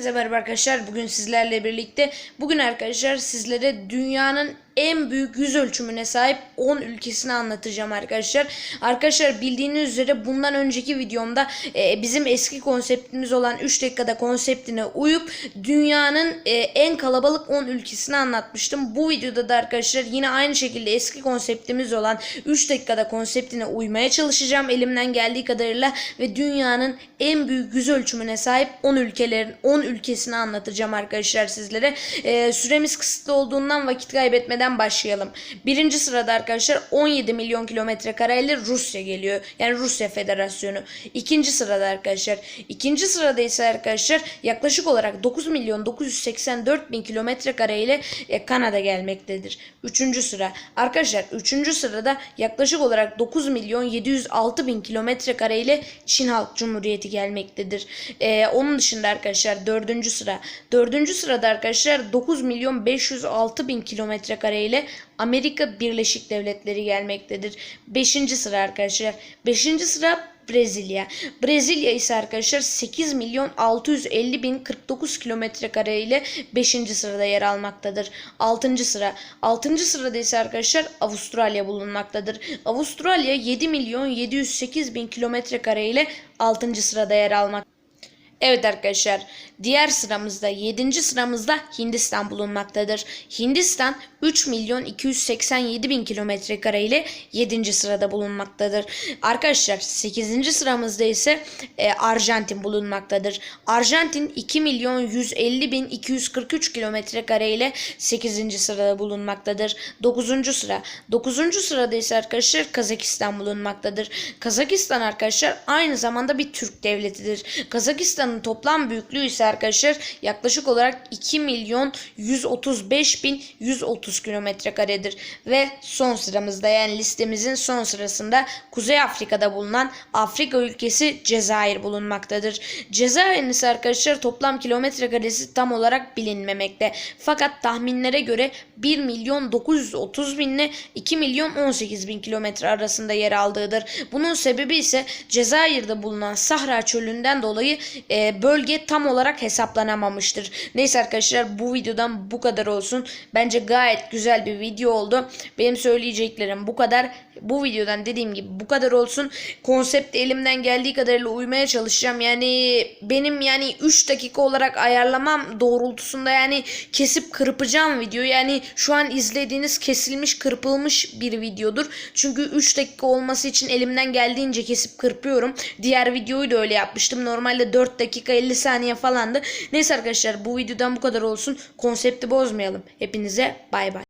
Hepinize merhaba arkadaşlar. Bugün sizlerle birlikte bugün arkadaşlar sizlere dünyanın en büyük yüz ölçümüne sahip 10 ülkesini anlatacağım arkadaşlar. Arkadaşlar bildiğiniz üzere bundan önceki videomda e, bizim eski konseptimiz olan 3 dakikada konseptine uyup dünyanın e, en kalabalık 10 ülkesini anlatmıştım. Bu videoda da arkadaşlar yine aynı şekilde eski konseptimiz olan 3 dakikada konseptine uymaya çalışacağım elimden geldiği kadarıyla ve dünyanın en büyük yüz ölçümüne sahip 10 ülkelerin 10 ülkesini anlatacağım arkadaşlar sizlere. E, süremiz kısıtlı olduğundan vakit kaybetmeden başlayalım. Birinci sırada arkadaşlar 17 milyon kilometre kareyle Rusya geliyor. Yani Rusya Federasyonu. İkinci sırada arkadaşlar. İkinci sırada ise arkadaşlar yaklaşık olarak 9 milyon 984 bin kilometre kareyle e, Kanada gelmektedir. Üçüncü sıra. Arkadaşlar üçüncü sırada yaklaşık olarak 9 milyon 706 bin kilometre kareyle Çin Halk Cumhuriyeti gelmektedir. E, onun dışında arkadaşlar dördüncü sıra. Dördüncü sırada arkadaşlar 9 milyon 506 bin kilometre kare ile Amerika Birleşik Devletleri gelmektedir. Beşinci sıra arkadaşlar. Beşinci sıra Brezilya. Brezilya ise arkadaşlar 8 milyon 650 bin 49 kilometre kare ile 5. sırada yer almaktadır. 6. sıra. 6. sırada ise arkadaşlar Avustralya bulunmaktadır. Avustralya 7 milyon 708 bin kilometre kare ile 6. sırada yer almaktadır. Evet arkadaşlar diğer sıramızda 7. sıramızda Hindistan bulunmaktadır. Hindistan 3 milyon 287 bin kilometre kare ile 7. sırada bulunmaktadır. Arkadaşlar 8. sıramızda ise e, Arjantin bulunmaktadır. Arjantin 2 milyon 150 bin 243 kilometre kare ile 8. sırada bulunmaktadır. 9. sıra. 9. sırada ise arkadaşlar Kazakistan bulunmaktadır. Kazakistan arkadaşlar aynı zamanda bir Türk devletidir. Kazakistan'ın toplam büyüklüğü ise arkadaşlar yaklaşık olarak 2 milyon 135 bin 130 kilometre karedir. Ve son sıramızda yani listemizin son sırasında Kuzey Afrika'da bulunan Afrika ülkesi Cezayir bulunmaktadır. Cezayir'in ise arkadaşlar toplam kilometre karesi tam olarak bilinmemekte. Fakat tahminlere göre 1 milyon 930 bin ile 2 milyon 18 bin kilometre arasında yer aldığıdır. Bunun sebebi ise Cezayir'de bulunan Sahra çölünden dolayı e, bölge tam olarak hesaplanamamıştır. Neyse arkadaşlar bu videodan bu kadar olsun. Bence gayet güzel bir video oldu. Benim söyleyeceklerim bu kadar. Bu videodan dediğim gibi bu kadar olsun. Konsept elimden geldiği kadarıyla uymaya çalışacağım. Yani benim yani 3 dakika olarak ayarlamam doğrultusunda yani kesip kırpacağım video. Yani şu an izlediğiniz kesilmiş kırpılmış bir videodur. Çünkü 3 dakika olması için elimden geldiğince kesip kırpıyorum. Diğer videoyu da öyle yapmıştım. Normalde 4 dakika 50 saniye falandı. Neyse arkadaşlar bu videodan bu kadar olsun. Konsepti bozmayalım. Hepinize bay bay.